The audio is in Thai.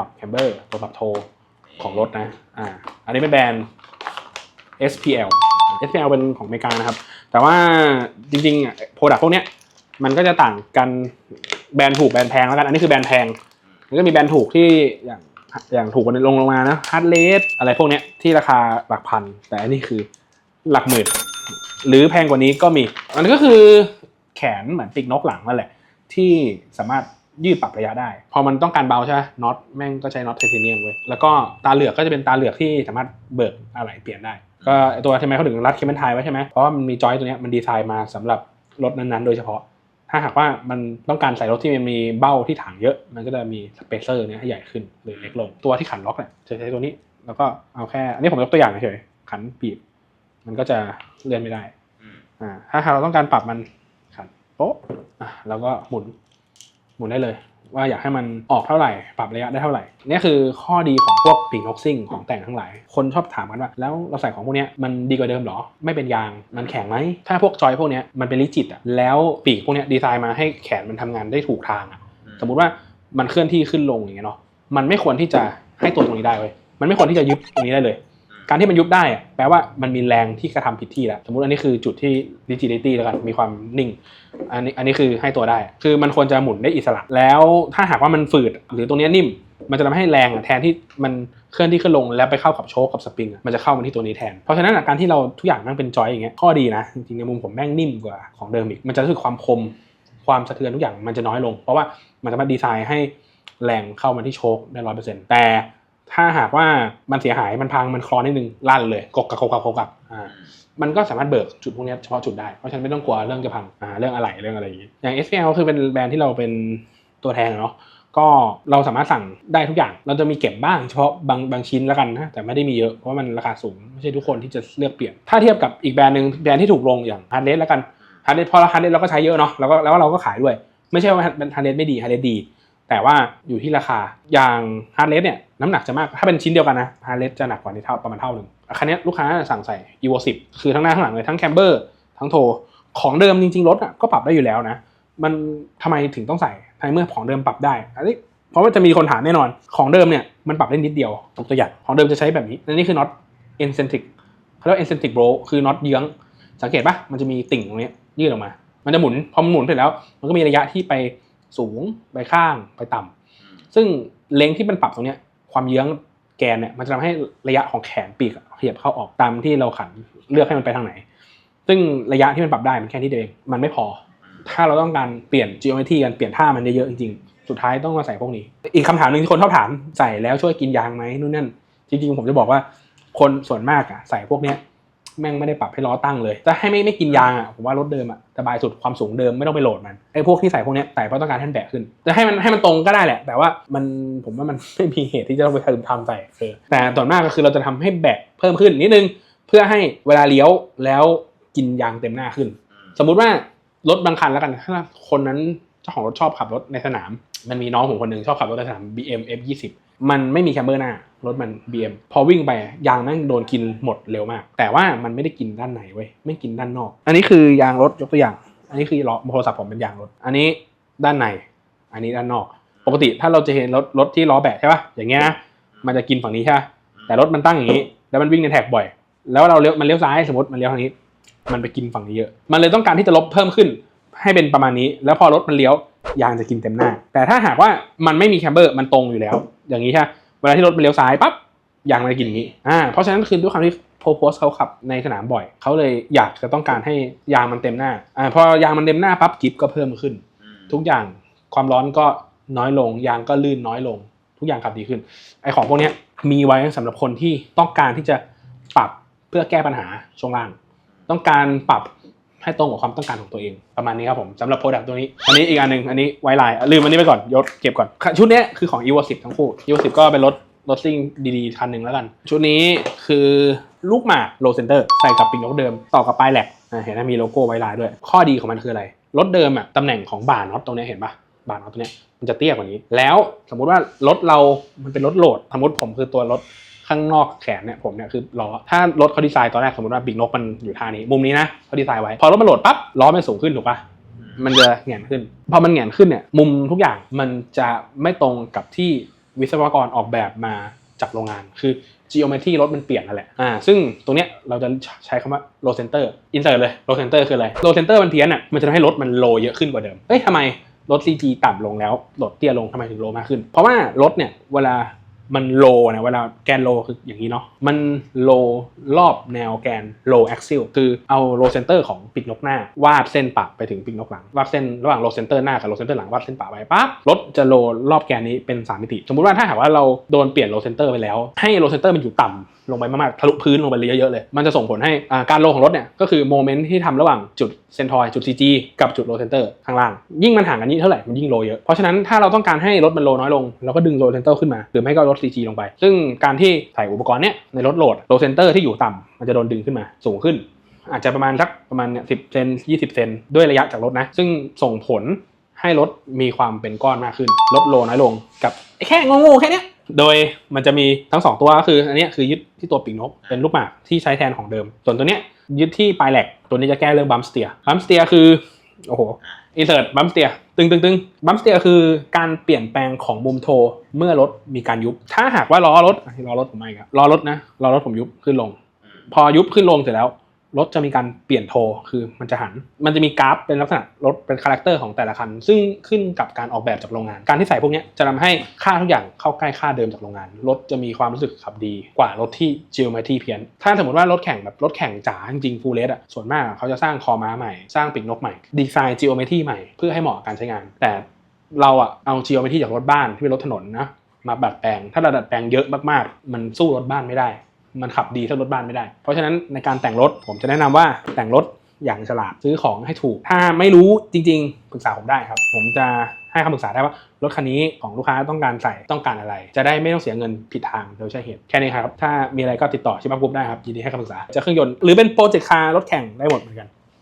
ปรับแคมเบอร์ตัวปรับโทของรถนะ อ่า อันนี้เป็นแบรนด์ SPL SPL เป็นของอเมริกานะครับ แต่ว่าจริงๆอะโปรดักต์พวกเนี้ยมันก็จะต่างกันแบรนด์ถูกแบรนด์แพงแล้วกัน อันนี้คือแบรนด์แพง มันก็มีแบรนด์ถูกที่อย่างอย่างถูกกว่าลงลงมานะฮาร์ดเลสอะไรพวกเนี้ยที่ราคาหลักพัน แต่อันนี้คือหลักหมื่น หรือแพงกว่านี้ก็มีมันก็คือแขนเหมือนปีกนกหลังนั่นแหละ ที่สามารถ ยืดปรับระยะได้ พอมันต้องการเบาใช่ไหมน็อตแม่งก็ใช้น็อตไทเทเนียมเว้ยแล้วก็ตาเหลือกก็จะเป็นตาเหลือกที่สามารถเบิกอะไรเปลี่ยนได้ ก็ตัวทำไมเขาถึงรัดเคมเบลไทยไว้ใช่ไหมเพราะว่ามันมีจอยตัวเนี้ยมันดีไซน์มาสำหรับรถนั้นๆ โดยเฉพาะ ถ้าหากว่ามันต้องการใส่รถที่มันมีเบ้าที่ถังเยอะ มันก็จะมีสเปเซอร์เนี้ยให้ใหญ่ขึ้นหรือเล็กลงตัวที่ขันล็อกเนี่ยจะใช้ตัวนี้ แล้วก็เอาแค่อันนี้ผมยกตัวอย่างเฉยๆขันบีบมันก็จะเลื่อนไม่ได้อืมอ่าถ้าหากเราต้องการปรับมันขันโป๊ะอะแล้วก็หมุน หมุนได้เลย ว่าอยากให้มันออกเท่าไหร่ ปรับระยะได้เท่าไหร่เนี่ยคือข้อดีของพวกปีกนกซิ่งของแต่งทั้งหลาย คนชอบถามกันว่าแล้วเราใส่ของพวกเนี้ยมันดีกว่าเดิมเหรอ ไม่เป็นยางมันแข็งไหมถ้าพวกจอยพวกเนี้ยมันเป็นลิจิตอะแล้วปีกพวกเนี้ยดีไซน์มาให้แขนมันทำงานได้ถูกทางอะสมมุติว่ามันเคลื่อนที่ขึ้นลงอย่างเงี้ยเนาะมันไม่ควรที่จะให้ตัวตรงนี้ได้เว้ยมันไม่ควรที่จะยุบตรงนี้ได้เลย การที่มันยุบได้แปลว่ามันมีแรงที่กระทำผิดที่แล้ว สมมติอันนี้คือจุดที่ rigidity แล้วกันมีความนิ่ง อันนี้อันนี้คือให้ตัวได้ คือมันควรจะหมุนได้อิสระ แล้วถ้าหากว่ามันฝืดหรือตรงนี้นิ่ม มันจะทำให้แรงอะแทนที่มันเคลื่อนที่ขึ้นลงแล้วไปเข้ากับโชคกับสปริงอะมันจะเข้ามาที่ตัวนี้แทน เพราะฉะนั้นการที่เราทุกอย่างนั่งเป็นจอยอย่างเงี้ยข้อดีนะจริงๆในมุมผมแม่งนิ่มกว่าของเดิมอีกมันจะรู้สึกความคมความสะเทือนทุกอย่างมันจะน้อยลง เพราะว่ามันสามารถดีไซน์ให้แรงเข้ามาที่โชคได้ร้อยเปอร์เซ็นต์แต่ ถ้าหากว่ามันเสียหายมันพังมันคลอนนิดนึงลั่นเลยกกกับกกกับกกกับอ่ามันก็สามารถเบิกจุดพวกนี้เฉพาะจุดได้ เพราะฉะนั้นไม่ต้องกลัวเรื่องจะพังอ่าเรื่องอะไรเรื่องอะไรอย่างงี้อย่าง SPL คือเป็นแบรนด์ที่เราเป็นตัวแทนเนาะก็เราสามารถสั่งได้ทุกอย่าง เราจะมีเก็บบ้างเฉพาะบางบางชิ้นแล้วกันนะ แต่ไม่ได้มีเยอะเพราะมันราคาสูง ไม่ใช่ทุกคนที่จะเลือกเปลี่ยน ถ้าเทียบกับอีกแบรนด์หนึ่งแบรนด์ที่ถูกลงอย่างฮาร์ดเรสแล้วกันฮาร์ดเรสพอฮาร์ดเรสเราก็ใช้เยอะเนาะแล้วก็แล้วเราก็ขายด้วย ไม่ใช่ว่าฮาร์ดเรสไม่ดีฮาร์ดเรสดี แต่ว่าอยู่ที่ราคาอย่างฮาร์ดเรสเนี่ยน้ำหนักจะมากถ้าเป็นชิ้นเดียวกันนะฮาร์ดเรสจะหนักกว่านี้เท่าประมาณเท่าหนึ่งคันนี้ลูกค้าสั่งใส่ evo 10คือทั้งหน้าทั้งหลังเลยทั้งแคมเบอร์ทั้งโทของเดิมจริงๆรถอะก็ปรับได้อยู่แล้วนะ มันทำไมถึงต้องใส่ในเมื่อของเดิมปรับได้อันนี้เพราะว่าจะมีคนถามแน่นอนของเดิมเนี่ยมันปรับได้นิดเดียวยกตัวอย่างของเดิมจะใช้แบบนี้และนี่คือน็อต eccentric เขาเรียกว่า eccentric bro คือน็อตเยื้องสังเกตปะมันจะมีติ่งตรงนี้ยยื่นออกมา มันจะหมุนพอมันหมุนเสร็จแล้ว มันก็มีระยะที่ไป สูงไปข้างไปต่ำซึ่งเลงที่มันปรับตรงเนี้ยความเยื้องแกนเนี่ยมันจะทำให้ระยะของแขนปีกอะขยับเข้าออกตามที่เราขันเลือกให้มันไปทางไหน ซึ่งระยะที่มันปรับได้มันแค่นี้เองมันไม่พอ ถ้าเราต้องการเปลี่ยน geometry กันเปลี่ยนท่ามันเยอะๆจริงๆ สุดท้ายต้องมาใส่พวกนี้ อีกคำถามหนึ่งที่คนชอบถามใส่แล้วช่วยกินยางไหมนู่นนั่นจริงๆ ผมจะบอกว่าคนส่วนมากอะใส่พวกเนี้ย แม่งไม่ได้ปรับให้ล้อตั้งเลยจะให้ไม่ไม่กินยางอะผมว่ารถเดิมอะสบายสุดความสูงเดิมไม่ต้องไปโหลดมันไอ้พวกที่ใส่พวกเนี้ยใส่เพราะต้องการให้มันแบะขึ้นจะให้มันให้มันตรงก็ได้แหละ แต่ว่ามันผมว่ามันไม่มีเหตุที่จะต้องไปทำทำใส่เออแต่ส่วนมากก็คือเราจะทำให้แบะเพิ่มขึ้นนิดนึงเพื่อให้เวลาเลี้ยวแล้วกินยางเต็มหน้าขึ้น สมมุติว่ารถบางคันแล้วกันถ้าคนนั้นเจ้าของรถชอบขับรถในสนาม มันมีน้องผมคนหนึ่งชอบขับรถในสนาม BM F20 มันไม่มีแคมเบอร์หน้ารถมัน BM พอวิ่งไปยางแม่งโดนกินหมดเร็วมาก แต่ว่ามันไม่ได้กินด้านในเว้ยไม่กินด้านนอก อันนี้คือยางรถยกตัวอย่าง อันนี้คือล้อโทรศัพท์ผมเป็นยางรถ อันนี้ด้านใน อันนี้ด้านนอก ปกติถ้าเราจะเห็นรถรถที่ล้อแบะใช่ปะอย่างเงี้ยนะมันจะกินฝั่งนี้ใช่ปะแต่รถมันตั้งอย่างนี้ แล้วมันวิ่งในแท็กบ่อย แล้วเราเลี้ยวมันเลี้ยวซ้ายสมมติมันเลี้ยวทางนี้ มันไปกินฝั่งนี้เยอะ มันเลยต้องการที่จะลบเพิ่มขึ้น ให้เป็นประมาณนี้ แล้วพอรถมันเลี้ยว ยางจะกินเต็มหน้า แต่ถ้าหากว่ามันไม่มีแคมเบอร์มันตรงอยู่แล้ว อย่างนี้ใช่ปะเวลาที่รถมันเลี้ยวซ้ายปั๊บยางมันจะกินอย่างนี้อ่าเพราะฉะนั้นคือด้วยความที่โพโพสเขาขับในสนามบ่อย เขาเลยอยากจะต้องการให้ยางมันเต็มหน้าอ่าพอยางมันเต็มหน้าปั๊บกิฟก็เพิ่มขึ้น ทุกอย่างความร้อนก็น้อยลง ยางก็ลื่นน้อยลง ทุกอย่างขับดีขึ้นไอของพวกเนี้ยมีไว้สำหรับคนที่ต้องการที่จะปรับเพื่อแก้ปัญหาช่วงล่าง ต้องการปรับ ให้ตรงกับความต้องการของตัวเองประมาณนี้ครับผมสำหรับโปรดักต์ตัวนี้ อันนี้อีกอันหนึ่งอันนี้ไวไลน์ลืมอันนี้ไปก่อนยศเก็บก่อน ชุดเนี้ยคือของ e v o 10ทั้งคู่ e v o 10ก็เป็นรถรถซิ่งดีๆคันหนึ่งแล้วกัน ชุดนี้คือลูกหมากโลเซนเตอร์ใส่กับปิงนกเดิม ต่อกับปลายแหลกเห็นไหมมีโลโก้ไวไลน์ด้วย ข้อดีของมันคืออะไรรถเดิมอะตำแหน่งของบ่าน็อตตรงนี้เห็นปะบ่าน็อตตรงเนี้ยมันจะเตี้ยกว่านี้ แล้วสมมุติว่ารถเรา มันเป็นรถโหลด สมมติผมคือตัวรถ ข้างนอกแขนเนี่ยผมเนี่ยคือล้อถ้ารถเขาดีไซน์ตอนแรกสมมติว่าปีกนกมันอยู่ท่านี้มุมนี้นะเขาดีไซน์ไว้ พอรถมันโหลดปั๊บล้อมันสูงขึ้นถูกปะมันจะแหงนขึ้น พอมันแหงนขึ้นเนี่ยมุมทุกอย่างมันจะไม่ตรงกับที่วิศวกรออกแบบมาจากโรงงาน คือ geometry รถมันเปลี่ยนนั่นแหละ อ่า ซึ่งตรงเนี้ยเราจะใช้คำว่า low center insert เลย low center คืออะไร low center มันเพี้ยนอะ มันจะทำให้รถมันโลเยอะขึ้นกว่าเดิม เอ้ยทำไมรถ CG ต่ำลงแล้วรถเตี้ยลงทำไมถึงโลมากขึ้น เพราะว่ารถเนี่ยเวลา มันโลนะเวลาแกนโลคืออย่างนี้เนาะมันโลรอบแนวแกนโลแอ็กซิลคือเอาโลเซนเตอร์ของปีกนกหน้าวาดเส้นปะไปถึงปีกนกหลังวาดเส้นระหว่างโลเซนเตอร์หน้ากับโลเซนเตอร์หลังวาดเส้นปะไปปั๊บรถจะโลรอบแกนนี้เป็นสามมิติ สมมุติว่าถ้าหากว่าเราโดนเปลี่ยนโลเซนเตอร์ไปแล้ว ให้โลเซนเตอร์มันอยู่ต่ำ ลงไปมากๆทะลุพื้นลงไปเลยเยอะๆเลย มันจะส่งผลให้การโลของรถเนี่ยก็คือโมเมนต์ที่ทำระหว่างจุดเซนทอยจุด CG กับจุดโลเซนเตอร์ข้างล่าง ยิ่งมันห่างกันนี้เท่าไหร่มันยิ่งโลเยอะ เพราะฉะนั้นถ้าเราต้องการให้รถมันโลน้อยลงเราก็ดึงโลเซนเตอร์ขึ้นมา หรือไม่ก็ลด CG ลงไป ซึ่งการที่ใส่อุปกรณ์เนี้ยในรถโหลดโลเซนเตอร์ที่อยู่ต่ำมันจะโดนดึงขึ้นมาสูงขึ้น อาจจะประมาณสักประมาณเนี่ยสิบเซนยี่สิบเซนด้วยระยะจากรถนะ ซึ่งส่งผลให้รถมีความเป็นก้อนมากขึ้น ลดโลน้อยลงกับแค่งงๆแค่นี้ โดยมันจะมีทั้งสองตัวก็คืออันเนี้ยคือยึดที่ตัวปีกนกเป็นลูกหมากที่ใช้แทนของเดิม ส่วนตัวเนี้ยยึดที่ปลายแหลกตัวนี้จะแก้เรื่องบัมสเตียบัมสเตียคือโอ้โหอินเสิร์ตบัมสเตียตึงตึงตึงบัมสเตียคือการเปลี่ยนแปลงของมุมโทเมื่อรถมีการยุบ ถ้าหากว่าล้อรถอะล้อรถผมไม่ครับล้อรถนะล้อรถผมยุบขึ้นลง พอยุบขึ้นลงเสร็จแล้ว รถจะมีการเปลี่ยนโทคือมันจะหัน มันจะมีกราฟเป็นลักษณะรถเป็นคาแรคเตอร์ของแต่ละคัน ซึ่งขึ้นกับการออกแบบจากโรงงาน การที่ใส่พวกนี้จะทำให้ค่าทุกอย่างเข้าใกล้ค่าเดิมจากโรงงาน รถจะมีความรู้สึกขับดีกว่ารถที่ geometry เพี้ยน ถ้าสมมติว่ารถแข่งแบบรถแข่งจ๋าจริงๆ full race อะ ส่วนมากเขาจะสร้างคอม้าใหม่ สร้างปีกนกใหม่ ดีไซน์ geometry ใหม่เพื่อให้เหมาะกับการใช้งาน แต่เราอะเอา geometry จากรถบ้านที่เป็นรถถนนนะมาดัดแปลง ถ้าเราดัดแปลงเยอะมากๆ มันสู้รถบ้านไม่ได้ มันขับดีถ้ารถบ้านไม่ได้ เพราะฉะนั้นในการแต่งรถผมจะแนะนำว่าแต่งรถอย่างฉลาดซื้อของให้ถูก ถ้าไม่รู้จริง ๆ ปรึกษาผมได้ครับ ผมจะให้คำปรึกษาได้ว่ารถคันนี้ของลูกค้าต้องการใส่ต้องการอะไร จะได้ไม่ต้องเสียเงินผิดทางโดยใช่เหตุแค่นี้ครับ ถ้ามีอะไรก็ติดต่อชิบับกรุ๊ปได้ครับยินดีให้คำปรึกษาจะเครื่องยนต์หรือเป็นโปรเจกต์คาร์รถแข่งได้หมดเหมือนกัน